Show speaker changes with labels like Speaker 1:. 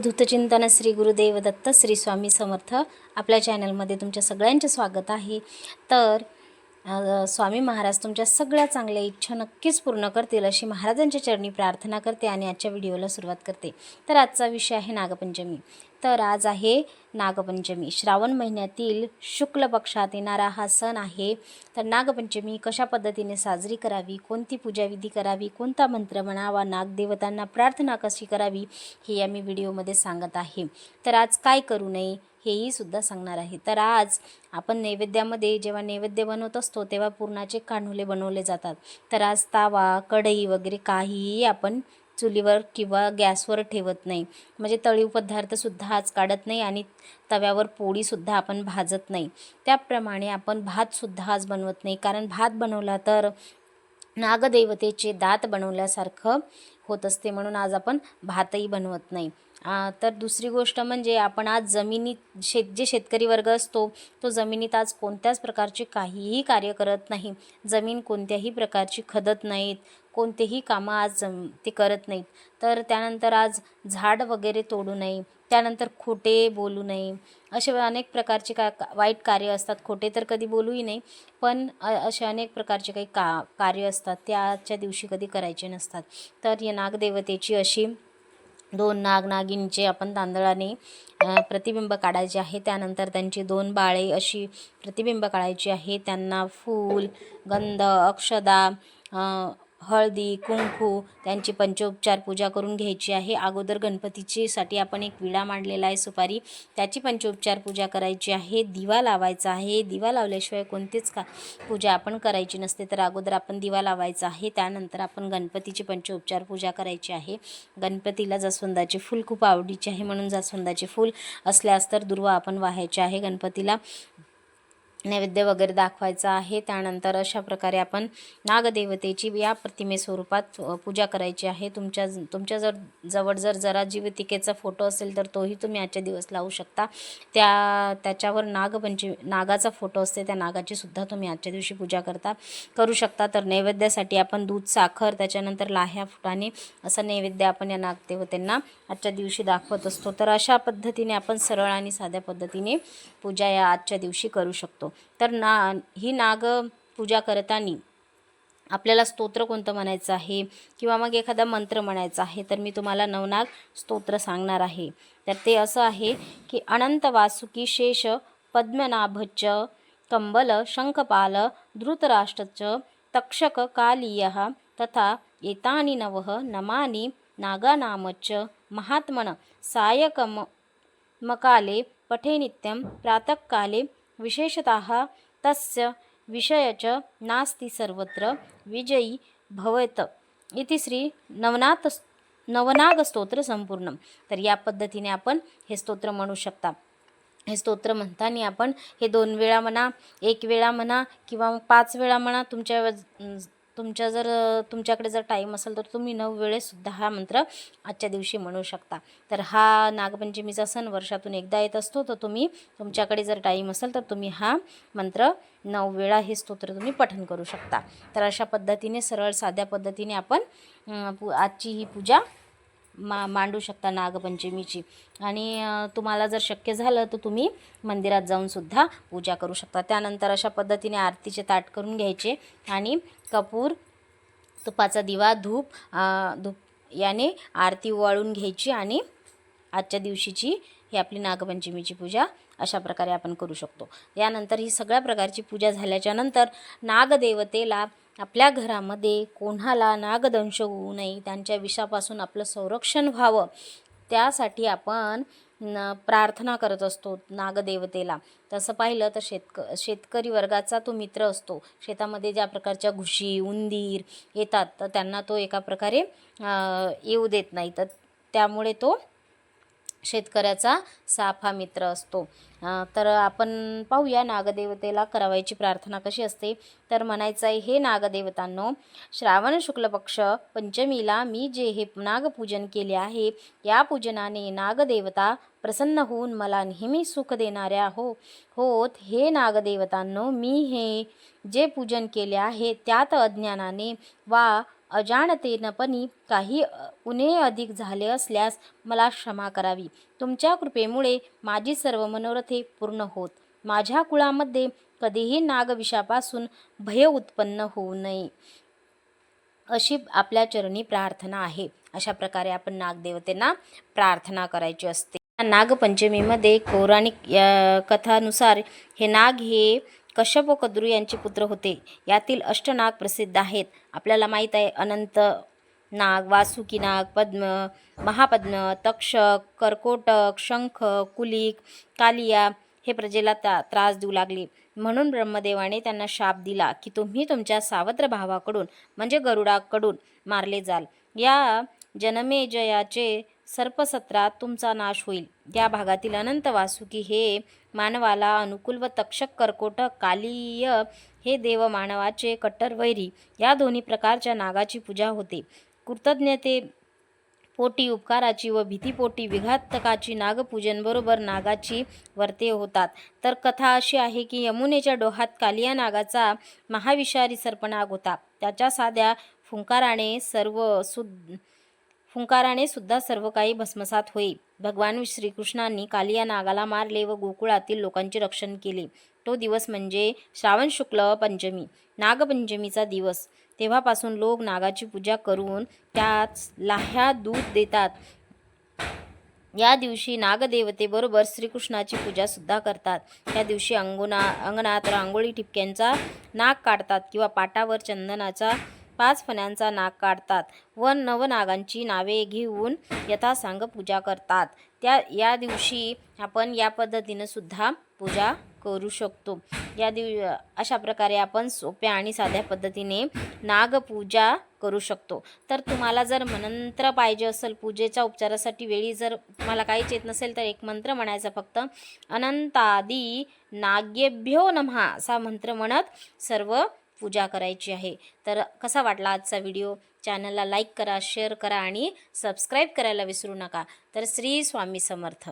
Speaker 1: अवधूतचिंतन श्री गुरुदेव दत्त श्री स्वामी समर्थ आपल्या चॅनलमध्ये तुमच्या सगळ्यांचे स्वागत आहे. तर स्वामी महाराज तुमच्या सगळ्या चांगल्या इच्छा नक्कीच पूर्ण करतील अशी महाराजांच्या चरणी प्रार्थना करते आणि आजच्या व्हिडिओला सुरुवात करते. तर आजचा विषय आहे नागपंचमी. तर आज आहे नागपंचमी. श्रावण महिन्यातील शुक्ल पक्षात येणारा हा सण आहे. तर नागपंचमी कशा पद्धतीने साजरी करावी? कोणती पूजाविधी करावी? कोणता मंत्र म्हणावा? नागदेवतांना प्रार्थना कशी करावी? हे या मी व्हिडिओमध्ये सांगत आहे. तर आज काय करू नये? हेही सुद्धा सांगणार आहे. तर आज आपण नैवेद्यामध्ये जेव्हा नैवेद्य बनवत असतो तेव्हा पुरणाचे कान्हुले बनवले जातात. तर आज तावा कढई वगैरे काहीही आपण चुलीवर किंवा गॅसवर ठेवत नाही. म्हणजे तळीव पदार्थसुद्धा आज काढत नाही आणि तव्यावर पोळीसुद्धा आपण भाजत नाही. त्याप्रमाणे आपण भातसुद्धा आज बनवत नाही. कारण भात बनवला तर नागदेवतेचे दात बनवल्यासारखं होत असते म्हणून आज आपण भातही बनवत नाही. तर दुसरी गोष्ट म्हणजे आपण आज जमिनीत शेत जे शेतकरी वर्ग असतो तो जमिनीत आज कोणत्याच प्रकारचे काहीही कार्य करत नाही. जमीन कोणत्याही प्रकारची खदत नाहीत कोणतेही कामं आज जम ते करत नाहीत. तर त्यानंतर आज झाड वगैरे तोडू नये त्यानंतर खोटे बोलू नये. असे अनेक प्रकारचे का का- वाईट कार्य असतात खोटे तर कधी बोलूही नाही पण असे अनेक प्रकारचे काही का कार्य असतात ते आजच्या दिवशी कधी करायचे नसतात. तर या नागदेवतेची अशी दोन नाग नागिनीचे आपण तांदळाने प्रतिबिंब काढायचे आहे. त्यानंतर त्यांची दोन बाळे अशी प्रतिबिंब काढायची आहे. त्यांना फूल गंध अक्षदा हळदी कुंकू त्यांची पंचोपचार पूजा करून घ्यायची आहे. अगोदर गणपतीचीसाठी आपण एक विडा मांडलेला आहे सुपारी. त्याची पंचोपचार पूजा करायची आहे. दिवा लावायचा आहे. दिवा लावल्याशिवाय कोणतीच का पूजा आपण करायची नसते. तर अगोदर आपण दिवा लावायचा आहे. त्यानंतर आपण गणपतीची पंचोपचार पूजा करायची आहे. गणपतीला जास्वंदाचे फूल खूप आवडीचे आहे. म्हणून जास्वंदाचे फूल असल्यास तर दुर्वा आपण वाहायचे आहे गणपतीला. नैवेद्य वगैरे दाखवायचा आहे. त्यानंतर अशा प्रकारे आपण नागदेवतेची या प्रतिमे स्वरूपात पूजा करायची आहे. तुमच्या तुमच्या जर जवळ जर जरा जीवतिकेचा फोटो असेल तर तोही तुम्ही आजच्या दिवस लावू शकता. त्या त्याच्यावर नागपंचमी नागाचा फोटो असते त्या नागाची सुद्धा तुम्ही आजच्या दिवशी पूजा करता. करू शकता तर नैवेद्यासाठी आपण दूध साखर त्याच्यानंतर लाह्या फुटाने असं नैवेद्य आपण या नागदेवतेंना आजच्या दिवशी दाखवत असतो. तर अशा पद्धतीने आपण सरळ आणि साध्या पद्धतीने पूजा या आजच्या दिवशी करू शकतो. तर ना ही नाग पूजा करताना आपल्याला स्तोत्र कोणतं म्हणायचं आहे? किंवा मग एखादा मंत्र म्हणायचा आहे तर मी तुम्हाला नवनाग स्तोत्र सांगणार आहे. तर ते असं आहे की अनंत वासुकी शेष पद्मनाभच कंबल शंखपाल धृतराष्ट्रच तक्षक कालीय तथा एतानि नवः नमानि नागानामच महात्मन सायकम मकाले पठे नित्यम प्रातःकाले विशेषतः तस्य विषयच च नास्ति सर्वत्र विजयी भवेत इति श्री नवनाथ नवनाग स्तोत्र संपूर्ण तर या पद्धतीने आपण हे स्तोत्र म्हणू शकता। हे स्तोत्र म्हणताना आपण हे दोन वेळा म्हणा एक वेळा म्हणा किंवा पाच वेळा म्हणा तुमच्या तुमच्या जर तुमच्याकडे जर टाईम असेल तर तुम्ही नऊ वेळेसुद्धा हा मंत्र आजच्या दिवशी म्हणू शकता. तर हा नागपंचमीचा सण वर्षातून एकदा येत असतो तर तुम्ही तुमच्याकडे जर टाईम असेल तर तुम्ही हा मंत्र नऊ वेळा हे स्तोत्र तुम्ही पठण करू शकता. तर अशा पद्धतीने सरळ साध्या पद्धतीने आपण पु आजची ही पूजा मा मांडू शकता नागपंचमीची. आणि तुम्हाला जर शक्य झालं तर तुम्ही मंदिरात जाऊनसुद्धा पूजा करू शकता. त्यानंतर अशा पद्धतीने आरतीचे ताट करून घ्यायचे आणि कपूर तुपाचा दिवा धूप धूप याने आरती ओवाळून घ्यायची आणि आजच्या दिवशीची ही आपली नागपंचमीची पूजा अशा प्रकारे आपण करू शकतो. यानंतर ही सगळ्या प्रकारची पूजा झाल्याच्यानंतर नागदेवतेला आपल्या घरामध्ये कोणाला नागदंश होऊ नये त्यांच्या विषापासून आपलं संरक्षण व्हावं त्यासाठी आपण न प्रार्थना करत असतो नागदेवतेला. तसं पाहिलं तर शेतक शेतकरी वर्गाचा तो मित्र असतो. शेतामध्ये ज्या प्रकारच्या घुशी उंदीर येतात तर त्यांना तो एका प्रकारे येऊ देत नाही. तर त्यामुळे तो शेतकऱ्याचा साफा मित्र असतो. तर आपण पाहूया नागदेवतेला करावायची प्रार्थना कशी असते. तर म्हणायचं आहे हे नागदेवतांनो श्रावण शुक्ल पक्ष पंचमीला मी जे हे नागपूजन केले आहे या पूजनाने नागदेवता प्रसन्न होऊन मला नेहमी सुख देणाऱ्या हो होत. हे नागदेवतांनो मी हे जे पूजन केले आहे त्यात अज्ञानाने वा अजाणतेनपणी काही उणे अधिक झाले असल्यास मला क्षमा करावी. तुमच्या कृपेमुळे माझी सर्व मनोरथे पूर्ण होत. माझ्या कुळामध्ये कधीही नागविषापासून भय उत्पन्न होऊ नये अशी आपल्या चरणी प्रार्थना आहे. अशा प्रकारे आपण नागदेवतेंना प्रार्थना करायची असते. नागपंचमीमध्ये पौराणिक कथानुसार हे नाग हे कश्यप व कद्रू यांचे पुत्र होते. यातील अष्टनाग प्रसिद्ध आहेत. आपल्याला माहीत आहे अनंत नाग वासुकी नाग पद्म महापद्म तक्षक कर्कोटक शंख कुलिक कालिया हे प्रजेला ता त्रास देऊ लागले. म्हणून ब्रह्मदेवाने त्यांना शाप दिला की तुम्ही तुमच्या सावत्र भावाकडून म्हणजे गरुडाकडून मारले जाल. या जनमेजयाचे सर्पसत्रात तुमचा नाश होईल. या भागातील अनंत वासुकी हे मानवाला अनुकूल व तक्षक कर्कोटक कालीय हे देव मानवाचे कट्टर वैरी या दोन्ही प्रकारच्या नागाची पूजा होते. कृतज्ञते पोटी उपकाराची व भीतीपोटी विघातकाची नागपूजनबरोबर नागाची वर्ते होतात. तर कथा अशी आहे की यमुनेच्या डोहात कालिया नागाचा महाविषारी सर्पनाग होता. त्याच्या साध्या फुंकाराने सर्व सुद फुंकाराने सुद्धा सर्व काही भस्मसात होई. भगवान श्रीकृष्णांनी कालिया नागाला मारले व गोकुळातील लोकांचे रक्षण केले. तो दिवस म्हणजे श्रावण शुक्ल पंचमी नागपंचमीचा दिवस. तेव्हापासून लोक नागाची पूजा करून त्यात लाह्या दूध देतात. या दिवशी नागदेवतेबरोबर श्रीकृष्णाची पूजासुद्धा करतात. त्या दिवशी अंगुना अंगणात रांगोळी ठिपक्यांचा नाग काढतात किंवा पाटावर चंदनाचा पाच फण्यांचा नाग काढतात व नवनागांची नावे घेऊन यथासांग पूजा करतात. त्या या दिवशी आपण या पद्धतीनं सुद्धा पूजा करू शकतो. या दिव अशा प्रकारे आपण सोप्या आणि साध्या पद्धतीने नागपूजा करू शकतो. तर तुम्हाला जर मंत्र पाहिजे असेल पूजेच्या उपचारासाठी वेळी जर तुम्हाला काहीच येत नसेल तर एक मंत्र म्हणायचा फक्त अनंतादी नाग्यभ्यो नमहा असा मंत्र म्हणत सर्व पूजा करायची आहे. तर कसा वाटला आजचा व्हिडिओ? चॅनलला लाईक करा शेअर करा आणि सबस्क्राईब करायला विसरू नका. तर श्री स्वामी समर्थ.